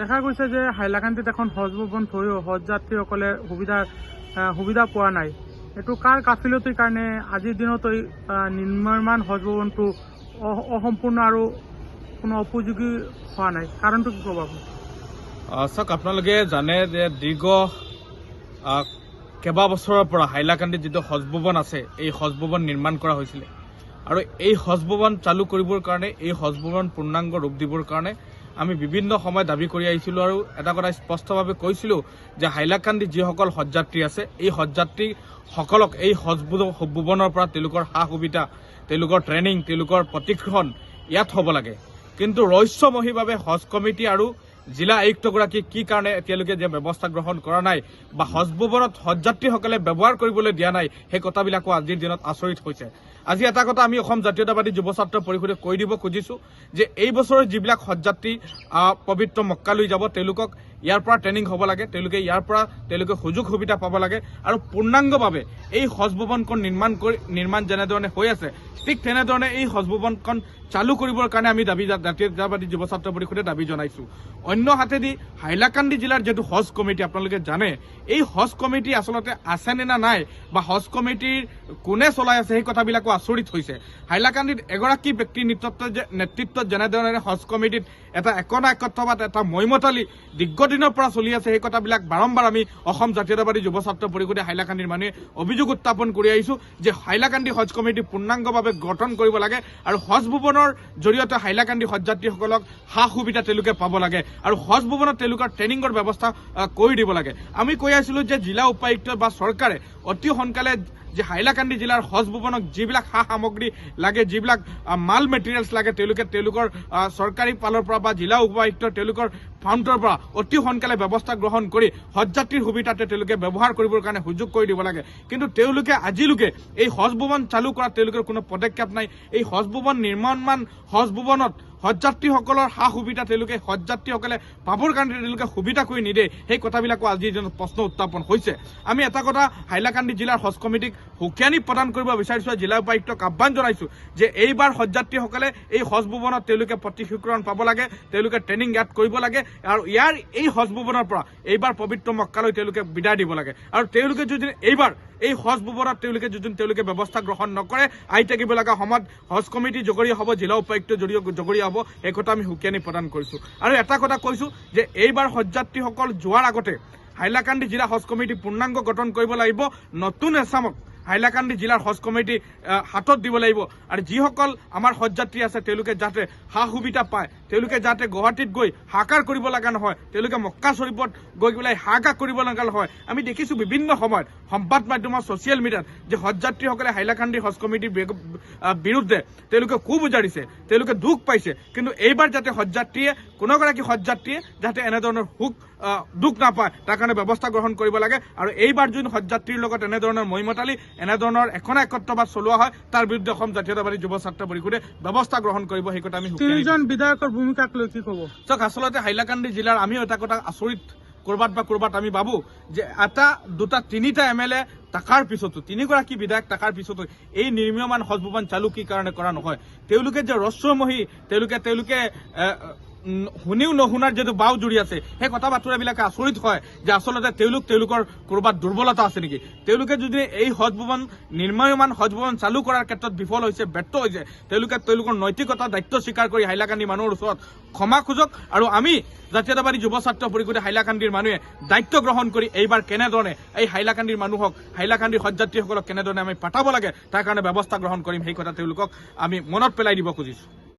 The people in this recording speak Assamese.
দেখা গৈছে যে হাইলাকান্দিত এখন হজ ভৱন থৈও হজ যাত্ৰীসকলে সুবিধা সুবিধা পোৱা নাই। এইটো কাৰ গাফিলতিৰ কাৰণে আজিৰ দিনত এই নিৰ্মাণ হজ ভৱনটো অসম্পূৰ্ণ আৰু কোনো উপযোগী হোৱা নাই? কাৰণটো কি ক'ব আপুনি? চাওক আপোনালোকে জানে যে দীৰ্ঘ আহ, কেইবা বছৰৰ পৰা হাইলাকান্দিত যিটো হজ ভৱন আছে এই হজ ভৱন নিৰ্মাণ কৰা হৈছিলে। আৰু এই হজ ভৱন চালু কৰিবৰ কাৰণে এই হজ ভৱন পূৰ্ণাংগ ৰূপ দিবৰ কাৰণে আমি বিভিন্ন সময় দাবী কৰি আহিছিলোঁ আৰু এটা কথা স্পষ্টভাৱে কৈছিলোঁ যে হাইলাকান্দিত যিসকল হজযাত্ৰী আছে এই হজযাত্ৰীসকলক এই হজ ভৱ- ভৱনৰ পৰা তেওঁলোকৰ সা সুবিধা তেওঁলোকৰ ট্ৰেইনিং তেওঁলোকৰ প্ৰশিক্ষণ ইয়াত হ'ব লাগে। কিন্তু ৰহস্যময়ীভাৱে হজ কমিটি আৰু জিলা আয়ুক্তগৰাকী কি কাৰণে এতিয়ালৈকে যে ব্যৱস্থা গ্ৰহণ কৰা নাই বা হজ ভৱনত হজযাত্ৰীসকলে ব্যৱহাৰ কৰিবলৈ দিয়া নাই সেই কথাবিলাকো আজিৰ দিনত আচৰিত হৈছে। আজি এটা কথা আমি অসম জাতীয়তাবাদী যুৱ ছাত্ৰ পৰিষদে কৈ দিব খুজিছো যে এই বছৰৰ যিবিলাক হজযাত্ৰী পবিত্ৰ মক্কালৈ যাব তেওঁলোকক ইয়াৰ পৰা ট্ৰেইনিং হ'ব লাগে তেওঁলোকে ইয়াৰ পৰা তেওঁলোকে সুযোগ সুবিধা পাব লাগে আৰু পূৰ্ণাংগভাৱে এই হজ ভৱনখন নিৰ্মাণ কৰি নিৰ্মাণ যেনেধৰণে হৈ আছে ঠিক তেনেধৰণে এই হজ ভৱনখন চালু কৰিবৰ কাৰণে আমি দাবী জাতীয়তাবাদী যুৱ ছাত্ৰ পৰিষদে দাবী জনাইছো। অন্য হাতেদি হাইলাকান্দি জিলাৰ যিটো হজ কমিটি আপোনালোকে জানে এই হজ কমিটি আচলতে আছেনে না নাই বা হজ কমিটিৰ কোনে চলাই আছে সেই কথাবিলাকো আচৰিত হৈছে। হাইলাকান্দিত এগৰাকী ব্যক্তিৰ নেতৃত্বত যে নেতৃত্বত যেনেধৰণে হজ কমিটিত এটা একতা একত্ৰবাদ এটা মৈমতালি দীৰ্ঘদিনৰ পৰা চলি আছে সেই কথাবিলাক বাৰম্বাৰ আমি অসম জাতীয়তাবাদী যুৱ ছাত্ৰ পৰিষদে হাইলাকান্দিৰ মানুহে অভিযোগ উত্থাপন কৰি আহিছো যে হাইলাকান্দি হজ কমিটি পূৰ্ণাংগভাৱে গঠন কৰিব লাগে আৰু হজ ভৱনৰ জৰিয়তে হাইলাকান্দি হজযাত্ৰীসকলক সা সুবিধা তেওঁলোকে পাব লাগে আৰু হজ ভৱনত তেওঁলোকৰ ট্ৰেইনিঙৰ ব্যৱস্থা কৰি দিব লাগে। আমি কৈ আছিলো যে জিলা উপায়ুক্ত বা চৰকাৰে অতি সোনকালে যে হাইলাকান্দি জিলাৰ হজ ভৱনক যিবিলাক সা সামগ্ৰী লাগে যিবিলাক মাল মেটেৰিয়েলছ লাগে তেওঁলোকে তেওঁলোকৰ চৰকাৰী ফালৰ পৰা বা জিলা উপায়ুক্ত তেওঁলোকৰ ফাউণ্ডৰ পৰা অতি সোনকালে ব্যৱস্থা গ্ৰহণ কৰি হজযাত্ৰীৰ সুবিধাতে তেওঁলোকে ব্যৱহাৰ কৰিবৰ কাৰণে সুযোগ কৰি দিব লাগে। কিন্তু তেওঁলোকে আজিলৈকে এই হজ ভৱন চালু কৰাত তেওঁলোকৰ কোনো পদক্ষেপ নাই। এই হজ ভৱন নিৰ্মাণমান হজ ভৱনত হজযাত্ৰীসকলৰ সা সুবিধা তেওঁলোকে হজযাত্ৰীসকলে পাবৰ কাৰণে তেওঁলোকে সুবিধা কৰি নিদিয়ে। সেই কথাবিলাকো আজিৰ দিনত প্ৰশ্ন উত্থাপন হৈছে। আমি এটা কথা হাইলাকান্দি জিলাৰ হজ কমিটিক সুকিয়ানি প্ৰদান কৰিব বিচাৰিছো জিলা উপায়ুক্তক আহ্বান জনাইছো যে এইবাৰ হজযাত্ৰীসকলে এই হজ ভৱনত তেওঁলোকে প্ৰশিক্ষণ পাব লাগে তেওঁলোকে ট্ৰেইনিং ইয়াত কৰিব লাগে আৰু ইয়াৰ এই হজ ভৱনৰ পৰা এইবাৰ পবিত্ৰ মক্কালৈ তেওঁলোকে বিদায় দিব লাগে। আৰু তেওঁলোকে যদি এইবাৰ এই হজ তেওঁলোকে যদি তেওঁলোকে ব্যৱস্থা গ্ৰহণ নকৰে, আহি থাকিব লগা সময়ত হজ কমিটি জগৰীয়া হ'ব, জিলা উপায়ুক্ত জৰিয় জগৰীয়া হ'ব, এই কথা আমি সুকিয়ানি প্ৰদান কৰিছো। আৰু এটা কথা কৈছো যে এইবাৰ হজযাত্ৰীসকল যোৱাৰ আগতে হাইলাকান্দি জিলা হজ কমিটি পূৰ্ণাংগ গঠন কৰিব লাগিব, নতুন এছামক হাইলাকান্দি জিলাৰ হজ কমিটি হাতত দিব লাগিব। আৰু যিসকল আমাৰ হজযাত্ৰী আছে, তেওঁলোকে যাতে সা সুবিধা পায়। তেওঁলোকে যাতে গুৱাহাটীত গৈ হাকাৰ কৰিব লগা নহয় তেওঁলোকে মক্কা চৰিফত গৈ পেলাই হাহাকাৰ কৰিব লগা নহয়। আমি দেখিছোঁ বিভিন্ন সময়ত সংবাদ মাধ্যমত ছচিয়েল মিডিয়াত যে হজযাত্ৰীসকলে হাইলাকান্দি হজ কমিটিৰ বিৰুদ্ধে তেওঁলোকে খুব উজাৰিছে তেওঁলোকে দুখ পাইছে। কিন্তু এইবাৰ যাতে হজযাত্ৰীয়ে কোনোগৰাকী হজযাত্ৰীয়ে যাতে এনেধৰণৰ সুখ দুখ নাপায় তাৰ কাৰণে ব্যৱস্থা গ্ৰহণ কৰিব লাগে। আৰু এইবাৰ যোন হজযাত্ৰীৰ লগত এনেধৰণৰ মৈমতালি এনেধৰণৰ এখন একত্ৰবাদ চলোৱা হয় তাৰ বিৰুদ্ধে অসম জাতীয়তাবাদী যুৱ ছাত্ৰ পৰিষদে ব্যৱস্থা গ্ৰহণ কৰিব সেই কথা আমি। তিনিজন বিধায়কৰ ভূমিকাক লৈ কি ক'ব? চাওক, আচলতে হাইলাকান্দি জিলাৰ আমিও এটা কথা আচৰিত কৰবাত বা কৰবাত আমি ভাবোঁ যে এটা, দুটা, তিনিটা এম এল এ টাকাৰ পিছতো, তিনিগৰাকী বিধায়ক টাকাৰ পিছতো এই নিৰ্মীয়মান হজ ভৱন চালু কি কাৰণে কৰা নহয়? তেওঁলোকে যে ৰস্যমহী তেওঁলোকে তেওঁলোকে শুনিও নুশুনাৰ যিটো বাও জুৰি আছে, সেই কথা বাতৰাবিলাকে আচৰিত হয় যে আচলতে তেওঁলোক তেওঁলোকৰ ক'ৰবাত দুৰ্বলতা আছে নেকি? তেওঁলোকে যদি এই হজ ভৱন নিৰ্মায়মান হজ ভৱন চালু কৰাৰ ক্ষেত্ৰত বিফল হৈছে ব্যৰ্থ হৈছে, তেওঁলোকে তেওঁলোকৰ নৈতিকতা, দায়িত্ব স্বীকাৰ কৰি হাইলাকান্দি মানুহৰ ওচৰত ক্ষমা খোজক আৰু আমি জাতীয়তাবাদী যুৱ ছাত্ৰ পৰিষদে হাইলাকান্দিৰ মানুহে দায়িত্ব গ্ৰহণ কৰি এইবাৰ কেনেধৰণে এই হাইলাকান্দিৰ মানুহক, হাইলাকান্দিৰ হজযাত্ৰীসকলক কেনেধৰণে আমি পাঠাব লাগে, তাৰ কাৰণে ব্যৱস্থা গ্ৰহণ কৰিম, সেই কথা তেওঁলোকক আমি মনত পেলাই দিব খুজিছোঁ।